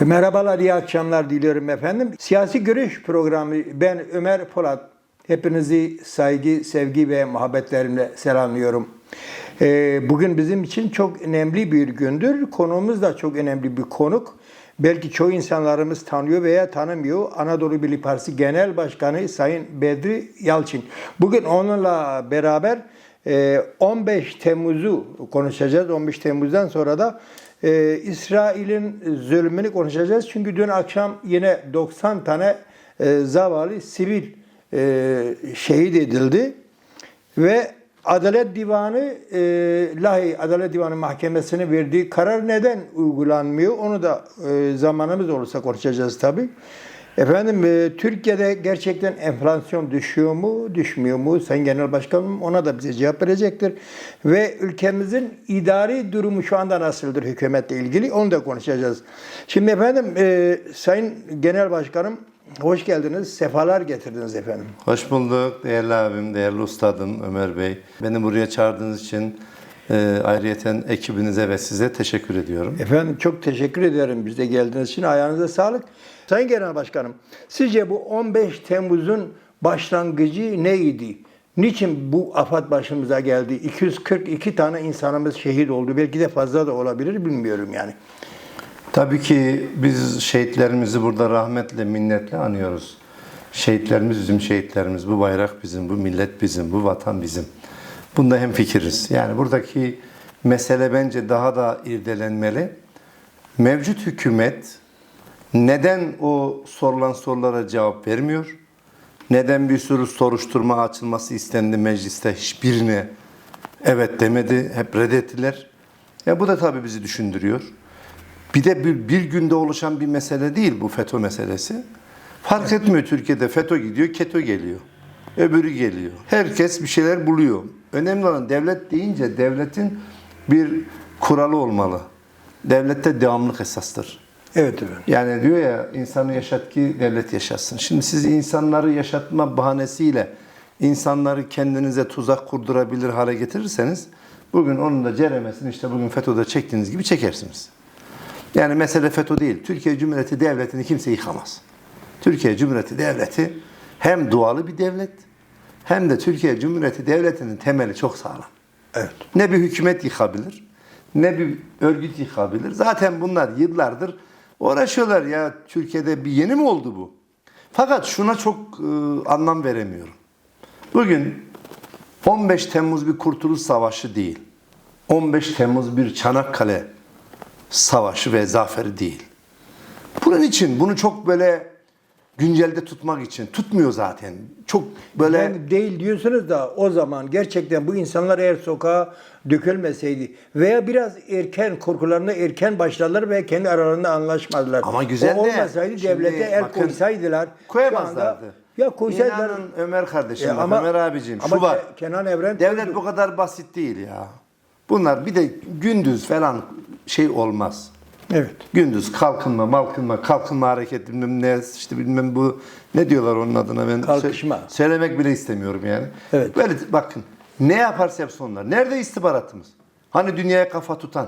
Merhabalar, iyi akşamlar diliyorum efendim. Siyasi Görüş programı, ben Ömer Polat. Hepinizi saygı, sevgi ve muhabbetlerimle selamlıyorum. Ee, Bugün bizim için çok önemli bir gündür. Konuğumuz da çok önemli bir konuk. Belki çoğu insanlarımız tanıyor veya tanımıyor. Anadolu Birliği Partisi Genel Başkanı Sayın Bedri Yalçın. Bugün onunla beraber e, 15 Temmuz'u konuşacağız. 15 Temmuz'dan sonra da e, İsrail'in zulmünü konuşacağız. Çünkü dün akşam yine 90 tane e, zavallı sivil e, şehit edildi. Ve Adalet Divanı, e, Lahi Adalet Divanı Mahkemesi'ne verdiği karar neden uygulanmıyor? Onu da e, zamanımız olursa konuşacağız tabii. Efendim e, Türkiye'de gerçekten enflasyon düşüyor mu, düşmüyor mu? Sayın Genel Başkanım ona da bize cevap verecektir. Ve ülkemizin idari durumu şu anda nasıldır hükümetle ilgili onu da konuşacağız. Şimdi efendim e, Sayın Genel Başkanım hoş geldiniz, sefalar getirdiniz efendim. Hoş bulduk değerli abim, değerli ustadım Ömer Bey. Beni buraya çağırdığınız için e, ayrıyeten ekibinize ve size teşekkür ediyorum. Efendim çok teşekkür ederim bizde geldiğiniz için. Ayağınıza sağlık. Sayın Genel Başkanım, sizce bu 15 Temmuz'un başlangıcı neydi? Niçin bu afat başımıza geldi? 242 tane insanımız şehit oldu. Belki de fazla da olabilir bilmiyorum yani. Tabii ki biz şehitlerimizi burada rahmetle, minnetle anıyoruz. Şehitlerimiz bizim şehitlerimiz. Bu bayrak bizim, bu millet bizim, bu vatan bizim. Bunda hem fikiriz. Yani buradaki mesele bence daha da irdelenmeli. Mevcut hükümet neden o sorulan sorulara cevap vermiyor? Neden bir sürü soruşturma açılması istendi mecliste hiçbirine evet demedi, hep reddettiler. Ya bu da tabii bizi düşündürüyor. Bir de bir, bir günde oluşan bir mesele değil bu FETÖ meselesi. Fark etmiyor Türkiye'de FETÖ gidiyor, KETÖ geliyor. Öbürü geliyor. Herkes bir şeyler buluyor. Önemli olan devlet deyince devletin bir kuralı olmalı. Devlette devamlık esastır. Evet efendim. Yani diyor ya insanı yaşat ki devlet yaşatsın. Şimdi siz insanları yaşatma bahanesiyle insanları kendinize tuzak kurdurabilir hale getirirseniz bugün onun da ceremesini işte bugün FETÖ'de çektiğiniz gibi çekersiniz. Yani mesele FETÖ değil. Türkiye Cumhuriyeti Devleti'ni kimse yıkamaz. Türkiye Cumhuriyeti Devleti hem dualı bir devlet hem de Türkiye Cumhuriyeti Devleti'nin temeli çok sağlam. Evet. Ne bir hükümet yıkabilir, ne bir örgüt yıkabilir. Zaten bunlar yıllardır uğraşıyorlar ya Türkiye'de bir yeni mi oldu bu? Fakat şuna çok e, anlam veremiyorum. Bugün 15 Temmuz bir kurtuluş savaşı değil. 15 Temmuz bir Çanakkale savaşı ve zaferi değil. Bunun için bunu çok böyle güncelde tutmak için tutmuyor zaten. Çok böyle Yani değil diyorsunuz da o zaman gerçekten bu insanlar eğer sokağa dökülmeseydi veya biraz erken korkularına erken başladılar ve kendi aralarında anlaşmadılar. Ama güzel o de, olmasaydı şimdi devlete el bakın, koysaydılar. koyamazlardı. anda- Ya koysaydılar. İnanın Ömer kardeşim, Ya ama- Ömer abicim ama şu var. Ke- Kenan Evren Devlet koydu. bu kadar basit değil ya. Bunlar bir de gündüz falan şey olmaz. Evet. Gündüz kalkınma, malkınma, kalkınma hareketi bilmem ne işte bilmem bu ne diyorlar onun adına ben Kalkışma. sö- söylemek bile istemiyorum yani. Evet. Böyle bakın ne yaparsa yapsın onlar. Nerede istihbaratımız? Hani dünyaya kafa tutan?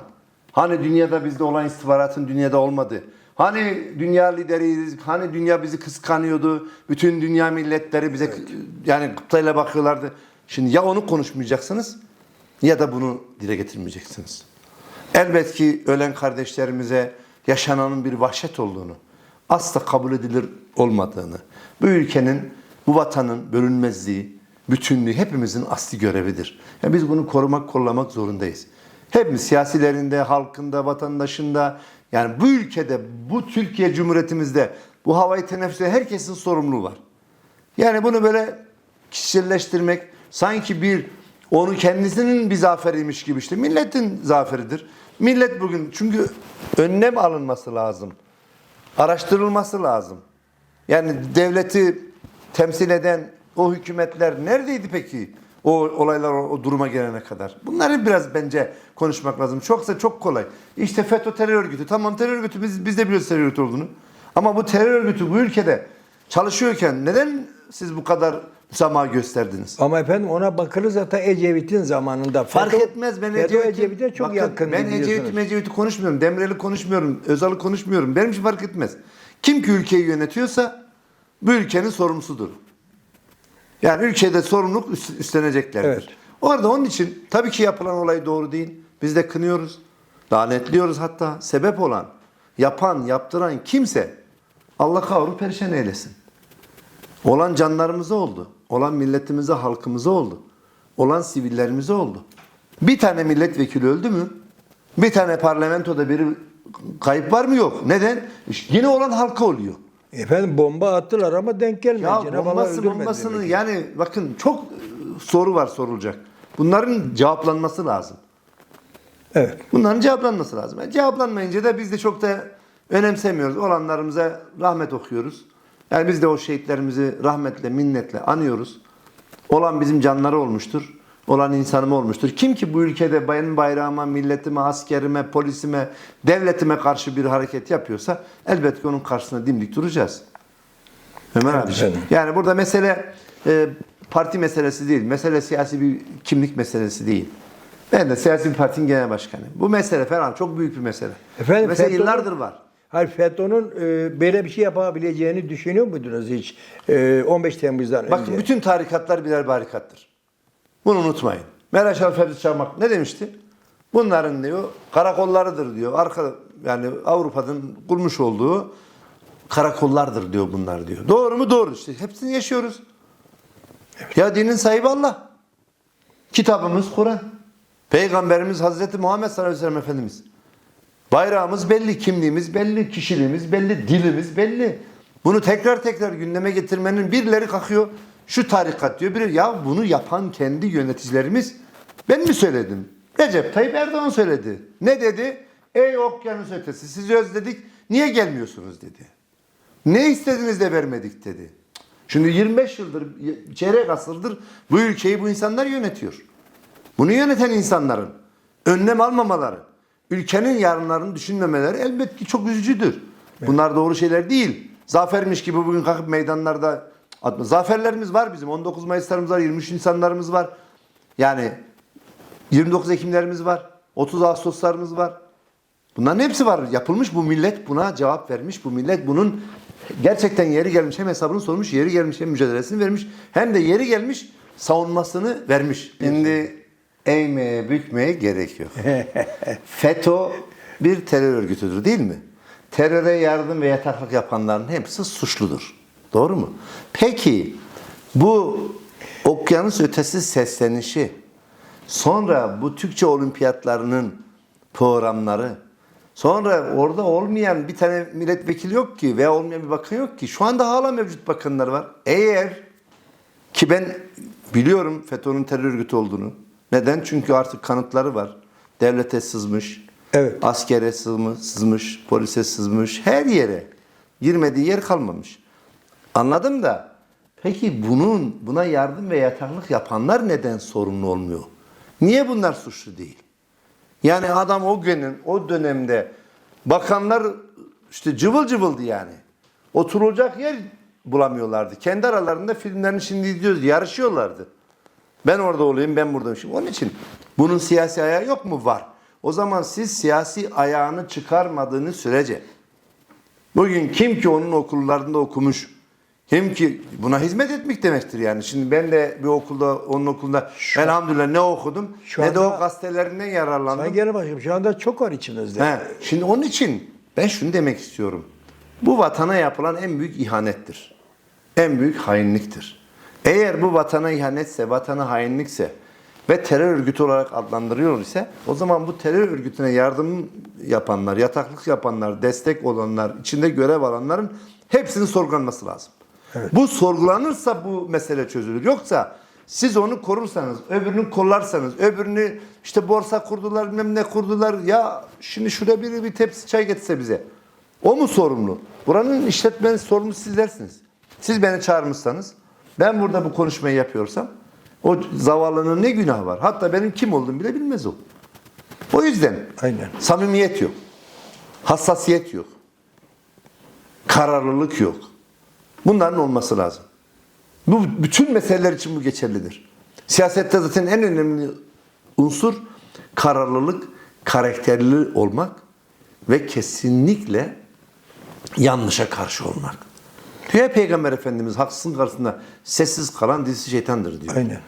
Hani dünyada bizde olan istihbaratın dünyada olmadı? Hani dünya lideriyiz? Hani dünya bizi kıskanıyordu? Bütün dünya milletleri bize yani kıptayla bakıyorlardı. Şimdi ya onu konuşmayacaksınız ya da bunu dile getirmeyeceksiniz. Elbet ki ölen kardeşlerimize yaşananın bir vahşet olduğunu, asla kabul edilir olmadığını, bu ülkenin, bu vatanın bölünmezliği, bütünlüğü hepimizin asli görevidir. Yani biz bunu korumak, kollamak zorundayız. Hepimiz siyasilerinde, halkında, vatandaşında, yani bu ülkede, bu Türkiye Cumhuriyetimizde, bu havayı teneffüste herkesin sorumluluğu var. Yani bunu böyle kişiselleştirmek sanki bir onu kendisinin bir zaferiymiş gibi işte milletin zaferidir. Millet bugün çünkü önlem alınması lazım. Araştırılması lazım. Yani devleti temsil eden o hükümetler neredeydi peki? O olaylar o, duruma gelene kadar. Bunları biraz bence konuşmak lazım. Çoksa çok kolay. İşte FETÖ terör örgütü. Tamam terör örgütü biz, biz de biliyoruz terör örgütü olduğunu. Ama bu terör örgütü bu ülkede çalışıyorken neden siz bu kadar müsamaha gösterdiniz. Ama efendim ona bakılır zaten Ecevit'in zamanında. Fark FETÖ- etmez ben Ecevit'i Ecevit'e çok Bakın, yakın. Ben Ecevit'i Mecevit'i konuşmuyorum. Demirel'i konuşmuyorum. Özal'ı konuşmuyorum. Benim için fark etmez. Kim ki ülkeyi yönetiyorsa bu ülkenin sorumlusudur. Yani ülkede sorumluluk üst- üstleneceklerdir. Evet. Orada onun için tabii ki yapılan olay doğru değil. Biz de kınıyoruz. Lanetliyoruz hatta. Sebep olan, yapan, yaptıran kimse Allah kavrulup perişan eylesin. Olan canlarımıza oldu. Olan milletimize, halkımıza oldu. Olan sivillerimize oldu. Bir tane milletvekili öldü mü? Bir tane parlamentoda biri kayıp var mı? Yok. Neden? İşte yine olan halka oluyor. Efendim bomba attılar ama denk gelmedi. Ya Allah bombası bombasını demek yani bakın çok e, soru var sorulacak. Bunların cevaplanması lazım. Evet. Bunların cevaplanması lazım. Yani cevaplanmayınca da biz de çok da önemsemiyoruz. Olanlarımıza rahmet okuyoruz. Yani biz de o şehitlerimizi rahmetle, minnetle anıyoruz. Olan bizim canları olmuştur. Olan insanım olmuştur. Kim ki bu ülkede benim bayrağıma, milletime, askerime, polisime, devletime karşı bir hareket yapıyorsa elbette onun karşısında dimdik duracağız. Ömer abi. Yani burada mesele e, parti meselesi değil. Mesele siyasi bir kimlik meselesi değil. Ben de siyasi bir partinin genel başkanı. Bu mesele falan çok büyük bir mesele. Efendim, mesele FETÖ'nün- yıllardır var. Hayır FETÖ'nün e, böyle bir şey yapabileceğini düşünüyor muydunuz hiç? E, 15 Temmuz'dan Bakın önce. bütün tarikatlar birer barikattır. Bunu unutmayın. Meraş Alfabet Çarmak ne demişti? Bunların diyor karakollarıdır diyor. Arka yani Avrupa'nın kurmuş olduğu karakollardır diyor bunlar diyor. Doğru mu? Doğru. İşte hepsini yaşıyoruz. Ya dinin sahibi Allah. Kitabımız Kur'an. Peygamberimiz Hazreti Muhammed sallallahu aleyhi ve sellem Efendimiz. Bayrağımız belli, kimliğimiz belli, kişiliğimiz belli, dilimiz belli. Bunu tekrar tekrar gündeme getirmenin birileri kalkıyor. Şu tarikat diyor. Biri ya bunu yapan kendi yöneticilerimiz. Ben mi söyledim? Recep Tayyip Erdoğan söyledi. Ne dedi? Ey okyanus ötesi sizi özledik. Niye gelmiyorsunuz dedi. Ne istediniz de vermedik dedi. Şimdi 25 yıldır, çeyrek asırdır bu ülkeyi bu insanlar yönetiyor. Bunu yöneten insanların önlem almamaları, ülkenin yarınlarını düşünmemeleri elbette ki çok üzücüdür. Bunlar doğru şeyler değil. Zafermiş gibi bugün kalkıp meydanlarda atma. Zaferlerimiz var bizim. 19 Mayıslarımız var, 23 Nisanlarımız var. Yani 29 Ekimlerimiz var. 30 Ağustoslarımız var. Bunların hepsi var. Yapılmış bu millet buna cevap vermiş. Bu millet bunun gerçekten yeri gelmiş hem hesabını sormuş, yeri gelmiş hem mücadelesini vermiş. Hem de yeri gelmiş savunmasını vermiş. Şimdi eğmeye, bükmeye gerek yok. FETÖ bir terör örgütüdür değil mi? Teröre yardım ve yataklık yapanların hepsi suçludur. Doğru mu? Peki bu okyanus ötesi seslenişi Sonra bu Türkçe olimpiyatlarının programları, sonra orada olmayan bir tane milletvekili yok ki veya olmayan bir bakan yok ki. Şu anda hala mevcut bakanlar var. Eğer ki ben biliyorum FETÖ'nün terör örgütü olduğunu. Neden? Çünkü artık kanıtları var. Devlete sızmış, Evet. askere sızmış, sızmış, polise sızmış, her yere. Girmediği yer kalmamış. Anladım da peki bunun buna yardım ve yataklık yapanlar neden sorumlu olmuyor? Niye bunlar suçlu değil? Yani adam o günün o dönemde bakanlar işte cıvıl cıvıldı yani. Oturulacak yer bulamıyorlardı. Kendi aralarında filmlerini şimdi izliyoruz. Yarışıyorlardı. Ben orada olayım, ben buradayım. Şimdi onun için bunun siyasi ayağı yok mu? Var. O zaman siz siyasi ayağını çıkarmadığınız sürece Bugün kim ki onun okullarında okumuş, kim ki buna hizmet etmek demektir yani. Şimdi ben de bir okulda, onun okulda elhamdülillah ne okudum, Şu ne de o anda- gazetelerinden yararlandım. Sayın Genel Başkanım şu anda çok var içinizde. He, şimdi onun için ben şunu demek istiyorum. Bu vatana yapılan en büyük ihanettir. En büyük hainliktir. Eğer bu vatana ihanetse, vatana hainlikse ve terör örgütü olarak adlandırıyor ise o zaman bu terör örgütüne yardım yapanlar, yataklık yapanlar, destek olanlar, içinde görev alanların hepsinin sorgulanması lazım. Bu sorgulanırsa bu mesele çözülür. Yoksa siz onu korursanız, öbürünü kollarsanız, öbürünü işte borsa kurdular, bilmem ne kurdular. Ya şimdi şurada biri bir tepsi çay getirse bize. O mu sorumlu? Buranın işletmenin sorumlusu sizlersiniz. Siz beni çağırmışsanız, ben burada bu konuşmayı yapıyorsam, o zavallının ne günahı var? Hatta benim kim olduğumu bile bilmez o. O yüzden Aynen. samimiyet yok. Hassasiyet yok. Kararlılık yok. Bunların olması lazım. Bu bütün meseleler için bu geçerlidir. Siyasette zaten en önemli unsur kararlılık, karakterli olmak ve kesinlikle yanlışa karşı olmak. Diyor Peygamber Efendimiz haksızın karşısında sessiz kalan dizisi şeytandır diyor. Aynen.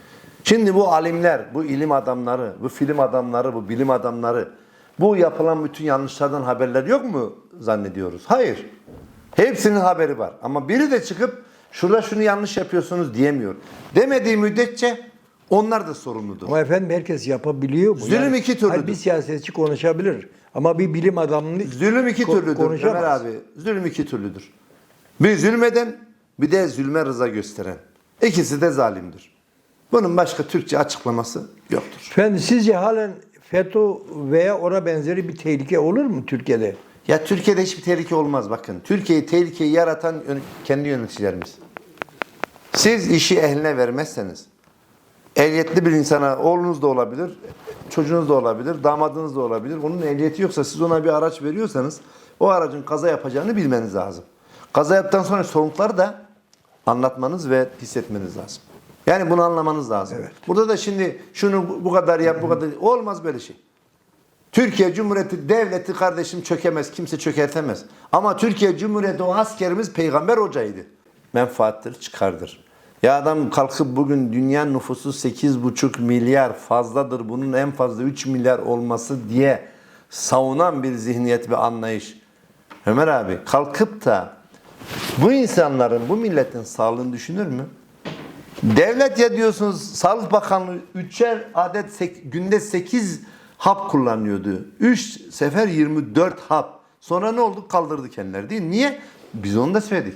Şimdi bu alimler, bu ilim adamları, bu film adamları, bu bilim adamları bu yapılan bütün yanlışlardan haberler yok mu zannediyoruz? Hayır. Hepsinin haberi var. Ama biri de çıkıp şurada şunu yanlış yapıyorsunuz diyemiyor. Demediği müddetçe onlar da sorumludur. Ama efendim herkes yapabiliyor mu? Zulüm iki türlüdür. Hayır, bir siyasetçi konuşabilir. Ama bir bilim adamını Zulüm iki ko- türlüdür konuşamaz. Ömer abi. Zulüm iki türlüdür. Bir zulmeden bir de zulme rıza gösteren. İkisi de zalimdir. Bunun başka Türkçe açıklaması yoktur. Efendim sizce halen FETÖ veya ona benzeri bir tehlike olur mu Türkiye'de? Ya Türkiye'de hiçbir tehlike olmaz bakın. Türkiye'yi tehlikeyi yaratan kendi yöneticilerimiz. Siz işi ehline vermezseniz, ehliyetli bir insana oğlunuz da olabilir, çocuğunuz da olabilir, damadınız da olabilir. Onun ehliyeti yoksa siz ona bir araç veriyorsanız o aracın kaza yapacağını bilmeniz lazım. Kaza yaptıktan sonra sorumluları da anlatmanız ve hissetmeniz lazım. Yani bunu anlamanız lazım. Evet. Burada da şimdi şunu bu- bu kadar yap, bu kadar olmaz böyle şey. Türkiye Cumhuriyeti devleti kardeşim çökemez, kimse çökertemez. Ama Türkiye Cumhuriyeti o askerimiz peygamber hocaydı. Menfaattir, çıkardır. Ya adam kalkıp bugün dünya nüfusu 8,5 milyar fazladır. Bunun en fazla 3 milyar olması diye savunan bir zihniyet ve anlayış. Ömer abi kalkıp da bu insanların, bu milletin sağlığını düşünür mü? Devlet ya diyorsunuz Sağlık Bakanlığı üçer adet sek- günde 8 hap kullanıyordu. 3 sefer 24 hap. Sonra ne oldu? Kaldırdı kendileri değil mi? Niye? Biz onu da söyledik.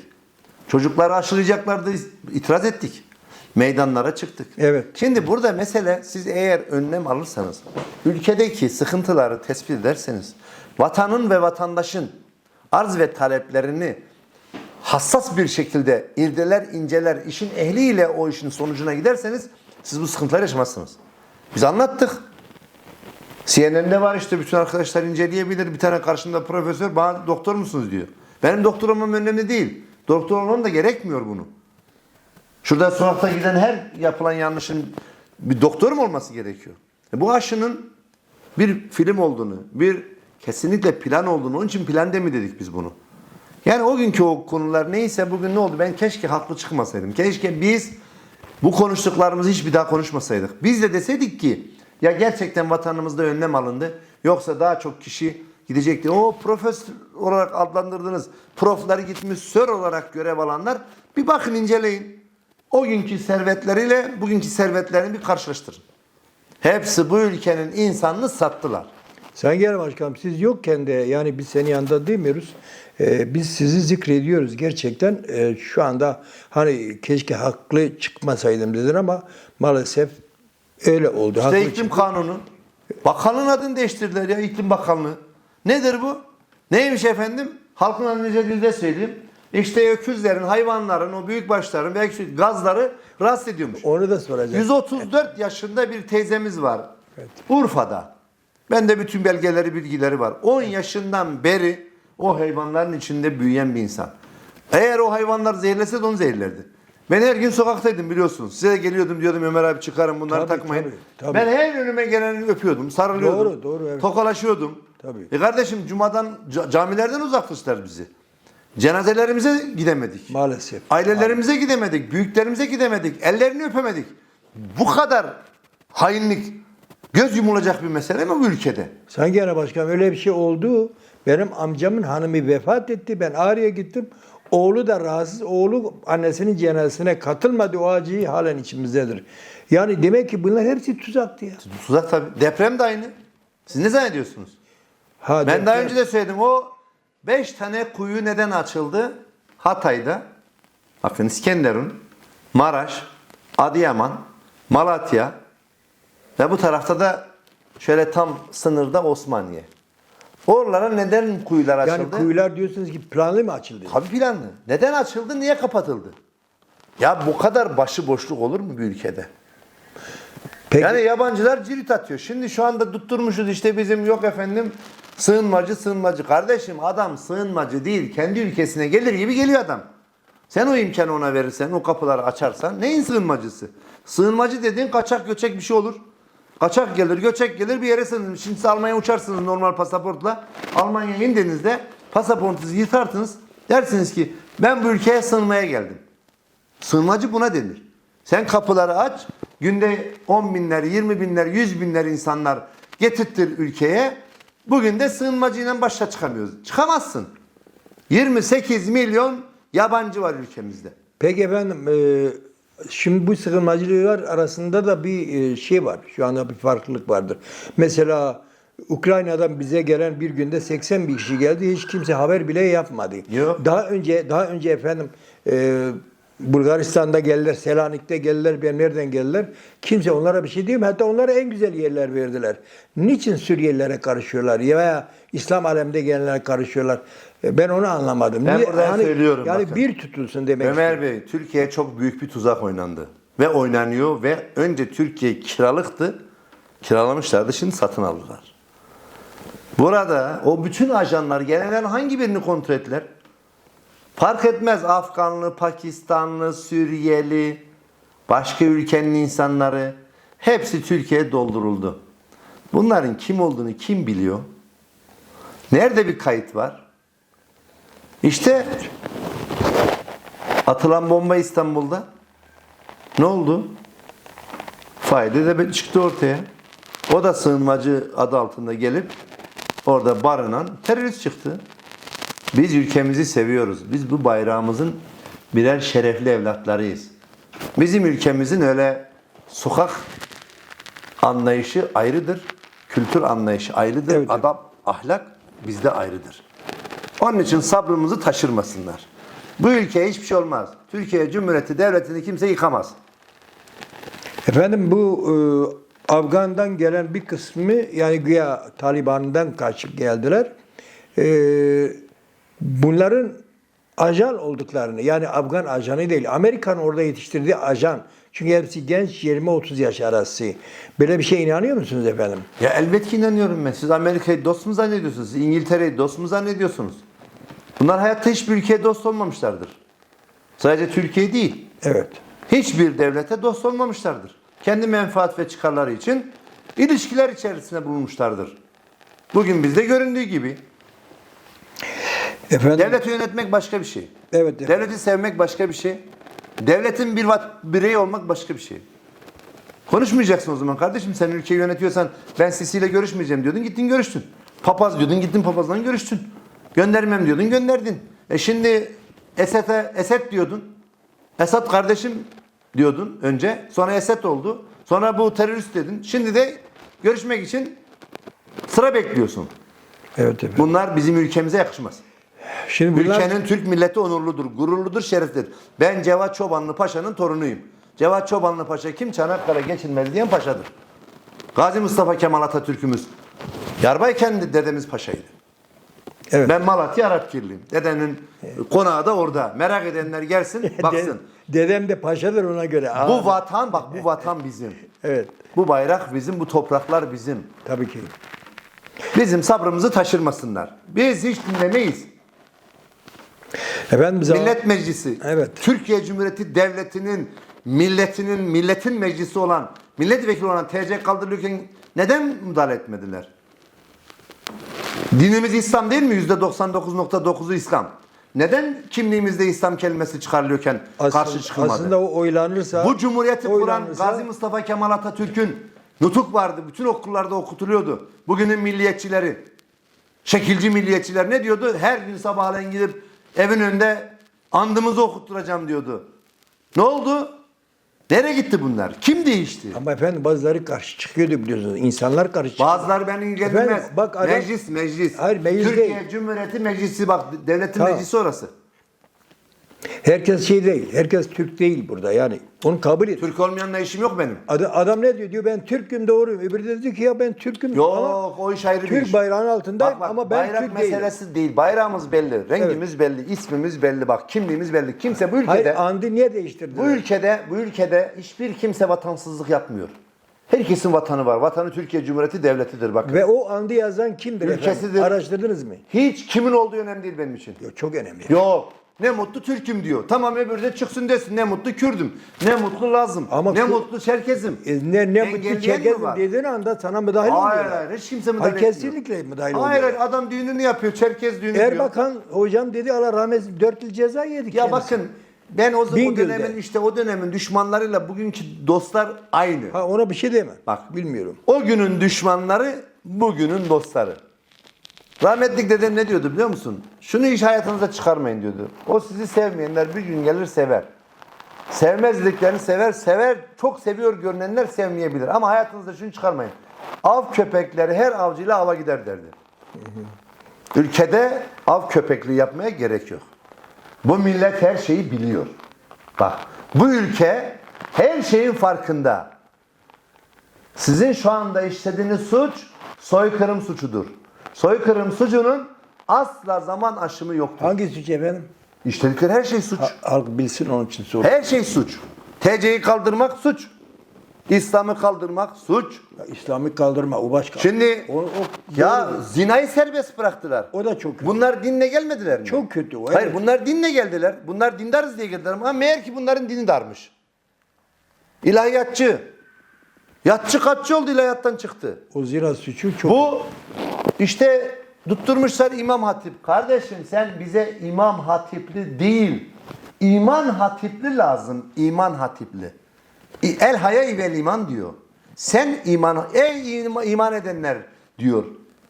Çocukları aşılayacaklardı itiraz ettik. Meydanlara çıktık. Evet. Şimdi burada mesele siz eğer önlem alırsanız, ülkedeki sıkıntıları tespit ederseniz, vatanın ve vatandaşın arz ve taleplerini hassas bir şekilde irdeler, inceler, işin ehliyle o işin sonucuna giderseniz siz bu sıkıntıları yaşamazsınız. Biz anlattık. CNN'de var işte bütün arkadaşlar inceleyebilir. Bir tane karşımda profesör bana doktor musunuz diyor. Benim doktor olmam önemli değil. Doktor olmam da gerekmiyor bunu. Şurada sokakta giden her yapılan yanlışın bir doktor mu olması gerekiyor? E bu aşının bir film olduğunu, bir kesinlikle plan olduğunu, onun için plan mi dedik biz bunu. Yani o günkü o konular neyse bugün ne oldu? Ben keşke haklı çıkmasaydım. Keşke biz bu konuştuklarımızı hiç bir daha konuşmasaydık. Biz de deseydik ki ya gerçekten vatanımızda önlem alındı. Yoksa daha çok kişi gidecekti. O profesör olarak adlandırdınız. Profları gitmiş sör olarak görev alanlar bir bakın inceleyin. O günkü servetleriyle bugünkü servetlerini bir karşılaştırın. Hepsi bu ülkenin insanını sattılar. Sayın Genel Başkanım siz yokken de yani biz senin yanında demiyoruz. Ee, biz sizi zikrediyoruz gerçekten. Ee, şu anda hani keşke haklı çıkmasaydım dedin ama maalesef öyle oldu. İşte Haklı iklim çıktın. kanunu. Bakanlığın adını değiştirdiler ya iklim bakanlığı. Nedir bu? Neymiş efendim? Halkın anlayacağı dilde söyleyeyim. İşte öküzlerin, hayvanların, o büyük başların belki gazları rahatsız ediyormuş. Onu da soracağım. 134 yaşında bir teyzemiz var. Urfa'da. Bende bütün belgeleri, bilgileri var. 10 yaşından beri o hayvanların içinde büyüyen bir insan. Eğer o hayvanlar zehirlese de onu zehirlerdi. Ben her gün sokaktaydım biliyorsunuz. Size de geliyordum diyordum Ömer abi çıkarın bunları Tabii, takmayın. tabii, tabii. Ben her önüme geleni öpüyordum, sarılıyordum. Doğru, doğru, evet. Tokalaşıyordum. Tabii. E kardeşim cumadan, ca- camilerden uzaklaştılar bizi. Cenazelerimize gidemedik. Maalesef. Ailelerimize gidemedik, büyüklerimize gidemedik, ellerini öpemedik. Bu kadar hainlik göz yumulacak bir mesele mi bu ülkede? Sayın Genel Başkanım öyle bir şey oldu. Benim amcamın hanımı vefat etti. Ben Ağrı'ya gittim. Oğlu da rahatsız. Oğlu annesinin cenazesine katılmadı. O acıyı halen içimizdedir. Yani demek ki bunlar hepsi tuzaktı ya. Tuzak tabii. Deprem de aynı. Siz ne zannediyorsunuz? Ha, Ben daha deprem- önce de söyledim. O 5 tane kuyu neden açıldı? Hatay'da, bakın İskenderun, Maraş, Adıyaman, Malatya ve bu tarafta da şöyle tam sınırda Osmaniye. Oralara neden kuyular açıldı? Yani kuyular diyorsunuz ki planlı mı açıldı? Tabii planlı. Neden açıldı, niye kapatıldı? Ya bu kadar başıboşluk olur mu bir ülkede? Peki, Yani yabancılar cirit atıyor. Şimdi şu anda tutturmuşuz işte bizim yok efendim sığınmacı sığınmacı. Kardeşim adam sığınmacı değil. Kendi ülkesine gelir gibi geliyor adam. Sen o imkanı ona verirsen, o kapıları açarsan neyin sığınmacısı? Sığınmacı dediğin kaçak göçek bir şey olur. Kaçak gelir, göçek gelir bir yere sığınır. Şimdi siz Almanya'ya uçarsınız normal pasaportla. Almanya'ya indiğinizde pasaportunuzu yırtarsınız. Dersiniz ki ben bu ülkeye sığınmaya geldim. Sığınmacı buna denir. Sen kapıları aç, günde 10 binler, 20 binler, 100 binler insanlar getirttir ülkeye. Bugün de sığınmacıyla başa çıkamıyoruz. Çıkamazsın. 28 milyon yabancı var ülkemizde. Peki efendim e, şimdi bu sığınmacılar arasında da bir e, şey var. Şu anda bir farklılık vardır. Mesela Ukrayna'dan bize gelen bir günde 80 bin kişi geldi. Hiç kimse haber bile yapmadı. Yok. Daha önce daha önce efendim e, Bulgaristan'da geldiler, Selanik'te geldiler, ben nereden geldiler? Kimse onlara bir şey demiyor. Hatta onlara en güzel yerler verdiler. Niçin Suriyelilere karışıyorlar? Ya veya İslam alemde gelenlere karışıyorlar? E, Ben onu anlamadım. Ben buradan söylüyorum, Yani bakın. bir tutulsun demek Ömer Bey, Türkiye çok büyük bir tuzak oynandı. Ve oynanıyor ve önce Türkiye kiralıktı. Kiralamışlardı, şimdi satın aldılar. Burada o bütün ajanlar gelenlerin hangi birini kontrol ettiler? Fark etmez Afganlı, Pakistanlı, Suriyeli, başka ülkenin insanları hepsi Türkiye'ye dolduruldu. Bunların kim olduğunu kim biliyor? Nerede bir kayıt var? İşte atılan bomba İstanbul'da ne oldu? Faide de çıktı ortaya. O da sığınmacı adı altında gelip orada barınan terörist çıktı. Biz ülkemizi seviyoruz. Biz bu bayrağımızın birer şerefli evlatlarıyız. Bizim ülkemizin öyle sokak anlayışı ayrıdır. Kültür anlayışı ayrıdır. Evet. Adam, ahlak bizde ayrıdır. Onun için sabrımızı taşırmasınlar. Bu ülkeye hiçbir şey olmaz. Türkiye Cumhuriyeti Devleti'ni kimse yıkamaz. Efendim bu e, Afgan'dan gelen bir kısmı yani güya Taliban'dan kaçıp geldiler. E, bunların ajan olduklarını yani Afgan ajanı değil Amerikan orada yetiştirdiği ajan. Çünkü hepsi genç 20-30 yaş arası. Böyle bir şeye inanıyor musunuz efendim? Ya elbet ki inanıyorum ben. Siz Amerika'yı dost mu zannediyorsunuz? Siz İngiltere'yi dost mu zannediyorsunuz? Bunlar hayatta hiçbir ülkeye dost olmamışlardır. Sadece Türkiye değil. Evet. Hiçbir devlete dost olmamışlardır. Kendi menfaat ve çıkarları için ilişkiler içerisinde bulunmuşlardır. Bugün bizde göründüğü gibi Efendim. devleti yönetmek başka bir şey. Evet. efendim. Devleti sevmek başka bir şey. Devletin bir bireyi olmak başka bir şey. Konuşmayacaksın o zaman kardeşim. Sen ülkeyi yönetiyorsan ben Sisi ile görüşmeyeceğim diyordun gittin görüştün. Papaz diyordun gittin papazla görüştün. Göndermem diyordun gönderdin. E şimdi Esed'e Esed diyordun. Esad kardeşim diyordun önce. Sonra Esed oldu. Sonra bu terörist dedin. Şimdi de görüşmek için sıra bekliyorsun. Evet efendim. Bunlar bizim ülkemize yakışmaz. Şimdi bunlar Ülkenin Türk milleti onurludur, gururludur, şereflidir. Ben Cevat Çobanlı Paşa'nın torunuyum. Cevat Çobanlı Paşa kim? Çanakkale geçilmez diyen paşadır. Gazi Mustafa Kemal Atatürk'ümüz. Yarbayken de dedemiz paşaydı. Evet. Ben Malatya Arapkirliyim. Dedenin konağı da orada. Merak edenler gelsin, baksın. De- dedem de paşadır ona göre. Aa, Bu vatan, bak bu vatan bizim. Evet. Bu bayrak bizim, bu topraklar bizim. Tabii ki. Bizim sabrımızı taşırmasınlar. Biz hiç dinlemeyiz. Efendim zaman- Millet Meclisi. Evet. Türkiye Cumhuriyeti Devleti'nin milletinin milletin meclisi olan milletvekili olan TC kaldırılırken neden müdahale etmediler? Dinimiz İslam değil mi? %99.9'u İslam. Neden kimliğimizde İslam kelimesi çıkarılıyorken karşı Aslında, çıkılmadı? aslında o oylanırsa Bu cumhuriyeti kuran Gazi Mustafa Kemal Atatürk'ün nutuk vardı. Bütün okullarda okutuluyordu. Bugünün milliyetçileri, şekilci milliyetçiler ne diyordu? Her gün sabahleyin gidip evin önünde andımızı okutturacağım diyordu. Ne oldu? Nereye gitti bunlar? Kim değişti? Ama efendim bazıları karşı çıkıyordu biliyorsunuz. İnsanlar karşı çıkıyor. Bazıları beni ilgilendirmez. Efendim, bak adam- meclis, meclis. Hayır, meclis Türkiye değil. Cumhuriyeti Meclisi bak devletin Tamam. meclisi orası. Herkes şey değil. Herkes Türk değil burada. Yani onu kabul et. Türk olmayanla işim yok benim. Adam, adam ne diyor? Diyor ben Türk'üm doğruyum. Öbürü de diyor ki ya ben Türk'üm. ama Yok o iş ayrı bir Türk iş. bayrağının altındayım Bak bak, ama ben bayrak Türk değilim. meselesi değil. Bayrağımız belli, rengimiz belli, ismimiz belli. Bak kimliğimiz belli. Kimse bu ülkede Hayır andı niye değiştirdiler? bu ülkede bu ülkede hiçbir kimse vatansızlık yapmıyor. Herkesin vatanı var. Vatanı Türkiye Cumhuriyeti devletidir bak. Ve o andı yazan kimdir Ülkesidir. efendim? Araştırdınız mı? Hiç kimin olduğu önemli değil benim için. Yok çok önemli. Yok. Ne mutlu Türk'üm diyor. Tamam öbürü de çıksın desin. Ne mutlu Kürdüm. Ne mutlu Lazım. Ama ne Kürt- mutlu Çerkezim. E, ne ne mutlu Engelleyen mi çekezim var? dediğin anda sana müdahale Hayır oluyorlar. hayır hiç kimse Hayır, müdahale etmiyor. kesinlikle müdahale Hayır oluyor. hayır adam düğününü yapıyor. Çerkez düğünü diyor. Erbakan hocam dedi Allah rahmet eylesin 4 yıl ceza yedik. Ya kendisi. bakın ben o, o Bingöl'de. dönemin işte o dönemin düşmanlarıyla bugünkü dostlar aynı. Ha ona bir şey deme. Bak. bilmiyorum. O günün düşmanları bugünün dostları. Rahmetlik dedem ne diyordu biliyor musun? Şunu hiç hayatınıza çıkarmayın diyordu. O sizi sevmeyenler bir gün gelir sever. Sevmez dediklerini sever, sever, çok seviyor görünenler sevmeyebilir. Ama hayatınızda şunu çıkarmayın. Av köpekleri her avcıyla ava gider derdi. Ülkede av köpekliği yapmaya gerek yok. Bu millet her şeyi biliyor. Bak bu ülke her şeyin farkında. Sizin şu anda işlediğiniz suç soykırım suçudur. Soykırım suçunun asla zaman aşımı yoktur. Hangi suç efendim? İşledikleri her şey suç. Ha- Halk bilsin onun için sor. Her şey suç. TC'yi kaldırmak suç. İslam'ı kaldırmak suç. Ya, İslami kaldırma o başka. Şimdi o, o, ya zinayı serbest bıraktılar. O da çok kötü. Bunlar dinle gelmediler mi? Çok kötü o, Hayır evet. bunlar dinle geldiler. Bunlar dindarız diye geldiler ama meğer ki bunların dini darmış. İlahiyatçı. Yatçı katçı oldu ilahiyattan çıktı. o zira suçu çok. Bu işte tutturmuşlar İmam Hatip. Kardeşim sen bize İmam Hatipli değil. İman Hatipli lazım. İman Hatipli. El haya vel iman diyor. Sen iman ey ima- iman edenler diyor.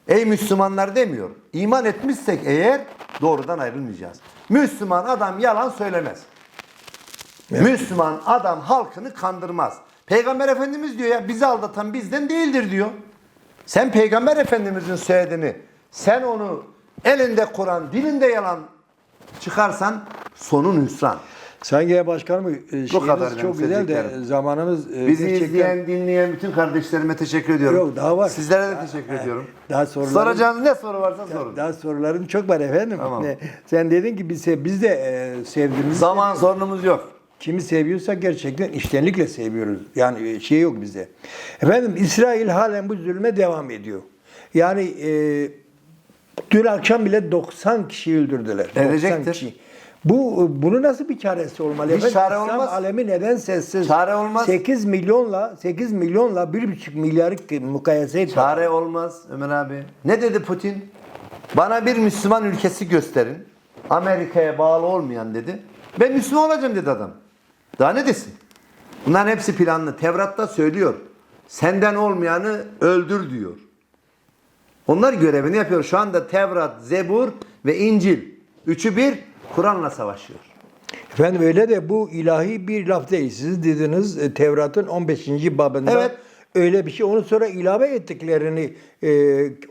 Ey Müslümanlar demiyor. İman etmişsek eğer doğrudan ayrılmayacağız. Müslüman adam yalan söylemez. Müslüman adam halkını kandırmaz. Peygamber Efendimiz diyor ya bizi aldatan bizden değildir diyor. Sen Peygamber Efendimizin söylediğini sen onu elinde Kur'an dilinde yalan çıkarsan sonun hüsran. Genel Başkanım e, şeyiniz kadar çok güzel de zamanımız e, Bizi gerçekten- izleyen, dinleyen bütün kardeşlerime teşekkür ediyorum. Yok, daha var. Sizlere de teşekkür ediyorum. daha sorularım- Soracağınız ne soru varsa sorun. Daha sorularım çok var efendim. Tamam. E, Sen dedin ki biz, biz de e, sevdiğimiz Zaman sorunumuz yok. Kimi seviyorsak gerçekten iştenlikle seviyoruz. Yani e, şey yok bize. Efendim İsrail halen bu zulme devam ediyor. Yani e, dün akşam bile 90 kişi öldürdüler. 90 Edecektir. kişi. Bu bunu nasıl bir çaresi olmalı? Hiç efendim? çare İslam olmaz. alemi neden sessiz? Çare olmaz. 8 milyonla 8 milyonla 1,5 milyarlık mukayese et. Çare olmaz Ömer abi. Ne dedi Putin? Bana bir Müslüman ülkesi gösterin. Amerika'ya bağlı olmayan dedi. Ben Müslüman olacağım dedi adam. Daha ne desin? Bunların hepsi planlı. Tevrat'ta söylüyor. Senden olmayanı öldür diyor. Onlar görevini yapıyor. Şu anda Tevrat, Zebur ve İncil. Üçü bir Kur'an'la savaşıyor. Efendim öyle de bu ilahi bir laf değil. Siz dediniz e, Tevrat'ın 15. babında Evet. Öyle bir şey. Onu sonra ilave ettiklerini e,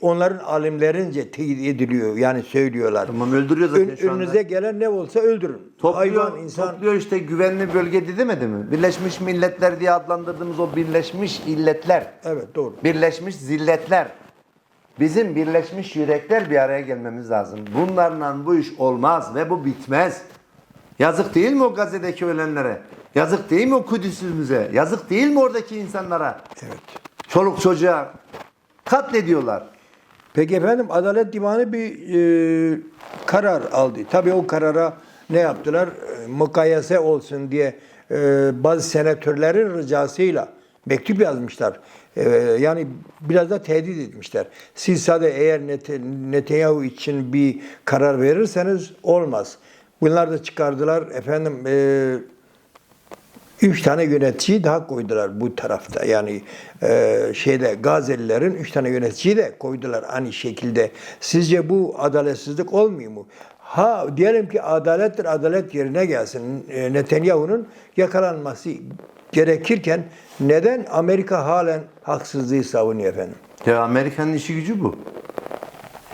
onların alimlerince teyit ediliyor. Yani söylüyorlar. Tamam, öldürüyor zaten Ön- şu anda. Önünüze gelen ne olsa öldürün. Topluyor, Hayvan, insan. topluyor işte güvenli bölge dedi demedi mi? Birleşmiş Milletler diye adlandırdığımız o birleşmiş illetler. Evet doğru. Birleşmiş zilletler. Bizim birleşmiş yürekler bir araya gelmemiz lazım. Bunlarla bu iş olmaz ve bu bitmez. Yazık değil mi o Gazze'deki ölenlere? Yazık değil mi o Kudüs'ümüze? Yazık değil mi oradaki insanlara? Evet. Çoluk çocuğa katlediyorlar. Peki efendim Adalet Divanı bir e, karar aldı. Tabii o karara ne yaptılar? E, mukayese olsun diye e, bazı senatörlerin ricasıyla mektup yazmışlar. E, yani biraz da tehdit etmişler. Siz sadece eğer Net- Netanyahu için bir karar verirseniz olmaz. Bunlar da çıkardılar. Efendim e, Üç tane yöneticiyi daha koydular bu tarafta. Yani e, şeyde Gazelilerin üç tane yöneticiyi de koydular aynı şekilde. Sizce bu adaletsizlik olmuyor mu? Ha diyelim ki adalettir adalet yerine gelsin. E, Netanyahu'nun yakalanması gerekirken neden Amerika halen haksızlığı savunuyor efendim? Ya Amerika'nın işi gücü bu.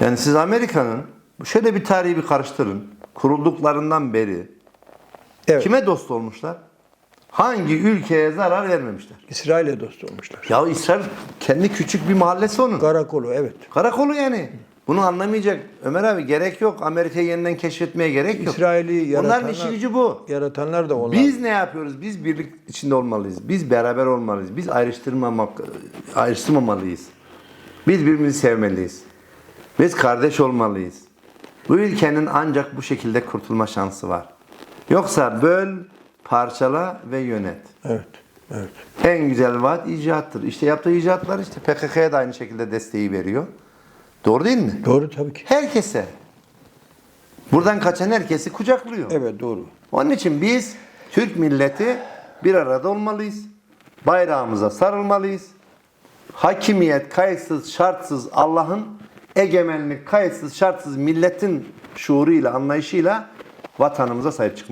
Yani siz Amerika'nın şöyle bir tarihi bir karıştırın. Kurulduklarından beri Evet. kime dost olmuşlar? Hangi ülkeye zarar vermemişler? İsrail'e dost olmuşlar. Ya İsrail kendi küçük bir mahallesi onun. Karakolu evet. Karakolu yani. Bunu anlamayacak. Ömer abi gerek yok. Amerika'yı yeniden keşfetmeye gerek yok. İsrail'i Onların yaratanlar, işi gücü bu. yaratanlar da onlar. Biz ne yapıyoruz? Biz birlik içinde olmalıyız. Biz beraber olmalıyız. Biz ayrıştırmamak, ayrıştırmamalıyız. Biz birbirimizi sevmeliyiz. Biz kardeş olmalıyız. Bu ülkenin ancak bu şekilde kurtulma şansı var. Yoksa böl, parçala ve yönet. Evet. Evet. En güzel vaat icattır. İşte yaptığı icatlar işte PKK'ya da aynı şekilde desteği veriyor. Doğru değil mi? Doğru tabii ki. Herkese. Buradan kaçan herkesi kucaklıyor. Evet doğru. Onun için biz Türk milleti bir arada olmalıyız. Bayrağımıza sarılmalıyız. Hakimiyet kayıtsız şartsız Allah'ın egemenlik kayıtsız şartsız milletin şuuruyla anlayışıyla vatanımıza sahip çıkmalıyız.